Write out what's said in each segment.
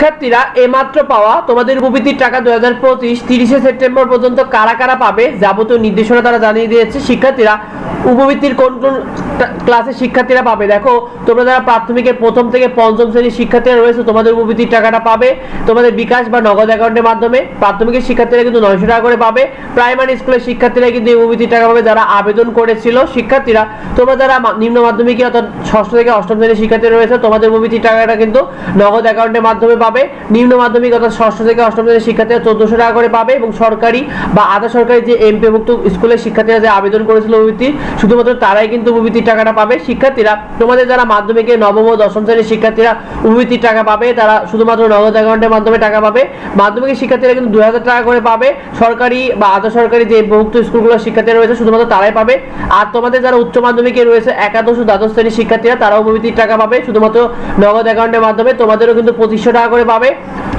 শিক্ষার্থীরা এমাত্র পাওয়া তোমাদের উপবৃত্তির টাকা দু হাজার পঁচিশ, তিরিশে সেপ্টেম্বর পর্যন্ত কারা কারা পাবে যাবতীয় নির্দেশনা তারা জানিয়ে দিয়েছে। শিক্ষার্থীরা উপবৃত্তির কোন কোন ক্লাসের শিক্ষার্থীরা পাবে? দেখো, তোমরা যারা প্রাথমিকের প্রথম থেকে পঞ্চম শ্রেণির শিক্ষার্থীরা রয়েছে, তোমাদের উপবৃত্তির টাকাটা পাবে তোমাদের বিকাশ বা নগদ অ্যাকাউন্টের মাধ্যমে। প্রাথমিকের শিক্ষার্থীরা কিন্তু নয়শো টাকা করে পাবে। প্রাইমারি স্কুলের শিক্ষার্থীরা কিন্তু এই উপবৃত্তির টাকা পাবে যারা আবেদন করেছিল শিক্ষার্থীরা। তোমরা যারা নিম্ন মাধ্যমিকে অর্থাৎ ষষ্ঠ থেকে অষ্টম শ্রেণির শিক্ষার্থী রয়েছে, তোমাদের উপবৃত্তির টাকাটা কিন্তু নগদ অ্যাকাউন্টের মাধ্যমে পাবে। নিম্ন মাধ্যমিক অর্থাৎ ষষ্ঠ থেকে অষ্টম শ্রেণির শিক্ষার্থীরা চোদ্দশো টাকা করে পাবে এবং সরকারি বা আধা সরকারি যে এমপিভুক্ত স্কুলের শিক্ষার্থীরা যে আবেদন করেছিল উপবৃত্তি শুধুমাত্র তারাই কিন্তু উপবৃত্তির টাকাটা পাবে। শিক্ষার্থীরা, তোমাদের যারা মাধ্যমিকে নবম ও দশম শ্রেণির শিক্ষার্থীরা উপবৃত্তির টাকা পাবে, তারা শুধুমাত্র নগদ অ্যাকাউন্টের মাধ্যমে টাকা পাবে। মাধ্যমিকের শিক্ষার্থীরা কিন্তু দুই হাজার টাকা করে পাবে। সরকারি বা আধা সরকারি যে বহুক্ত স্কুলগুলো শিক্ষার্থীরা রয়েছে, শুধুমাত্র তারাই পাবে। আর তোমাদের যারা উচ্চ মাধ্যমিকে রয়েছে, একাদশ ও দ্বাদশ শ্রেণির শিক্ষার্থীরা, তারাও উপবৃত্তির টাকা পাবে। শুধুমাত্র নগদ অ্যাকাউন্টের মাধ্যমে তোমাদেরও কিন্তু পঁচিশশো টাকা করে পাবে।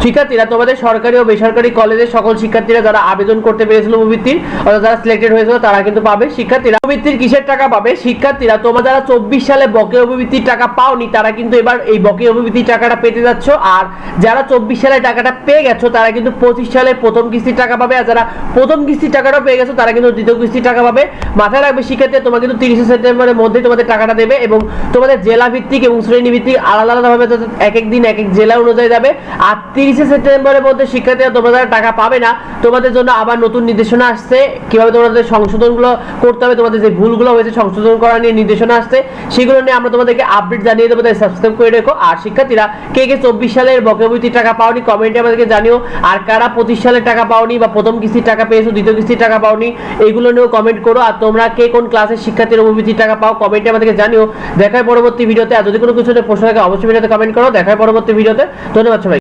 শিক্ষার্থীরা তোমাদের সরকারি ও বেসরকারি কলেজের সকল শিক্ষার্থীরা যারা আবেদন করতে পেরেছিল উপবৃত্তির অর্থাৎ যারা সিলেক্টেড হয়েছিল, তারা কিন্তু পাবে। শিক্ষার্থীরা উপবৃত্তির কিসের টাকা পাবে? শিক্ষার্থীরা, তোমরা যারা চব্বিশ সালে বকেয়া উপবৃত্তির টাকা পাওনি, তারা কিন্তু এবার এই বকেয়া উপবৃত্তির টাকাটা পেতে যাচ্ছ। আর যারা চব্বিশ সালে টাকাটা পেয়ে গেছো, তারা কিন্তু পঁচিশ সালে প্রথম কিস্তির টাকা পাবে। আর যারা প্রথম কিস্তির টাকাটাও পেয়ে গেছো, তারা কিন্তু দ্বিতীয় কিস্তির টাকা পাবে। মাথায় রাখবে শিক্ষার্থী তোমরা কিন্তু তিরিশে সেপ্টেম্বরের মধ্যে তোমাদের টাকাটা দেবে এবং তোমাদের জেলা ভিত্তিক এবং শ্রেণি ভিত্তিক আলাদা আলাদাভাবে এক এক দিন এক এক জেলা অনুযায়ী যাবে। আর তিরিশে সেপ্টেম্বরের মধ্যে শিক্ষার্থীরা তোমরা যারা টাকা পাবে না। তোমাদের জন্য আবার নতুন নির্দেশনা আসছে। কীভাবে তোমাদের সংশোধনগুলো করতে হবে, তোমাদের যে ভুলগুলো হয়েছে সংশোধন করা নিয়ে নির্দেশনা আসছে, সেগুলো নিয়ে আমরা তোমাদেরকে আপডেট জানিয়ে দেবো, তাই সাবস্ক্রাইব করে রেখো। আর শিক্ষার্থীরা, কে কে চব্বিশ সালের বকেবৃত্তির টাকা পাওনি কমেন্টে আমাদেরকে জানিও। আর কারা পঁচিশ সালের টাকা পাওনি বা প্রথম কিস্তির টাকা পেয়েছ, দ্বিতীয় কিস্তির টাকা পাওনি, এগুলো নিয়েও কমেন্ট করো। আর তোমরা কে কোন ক্লাসের শিক্ষার্থীর উপবৃত্তির টাকা পাও কমেন্টে আমাদেরকে জানিও। দেখায় পরবর্তী ভিডিওতে আর যদি কোনো কিছু প্রশ্ন থাকে, অবশ্যই ভিডিওতে কমেন্ট করো। দেখায় পরবর্তী ভিডিওতে ধন্যবাদ সবাই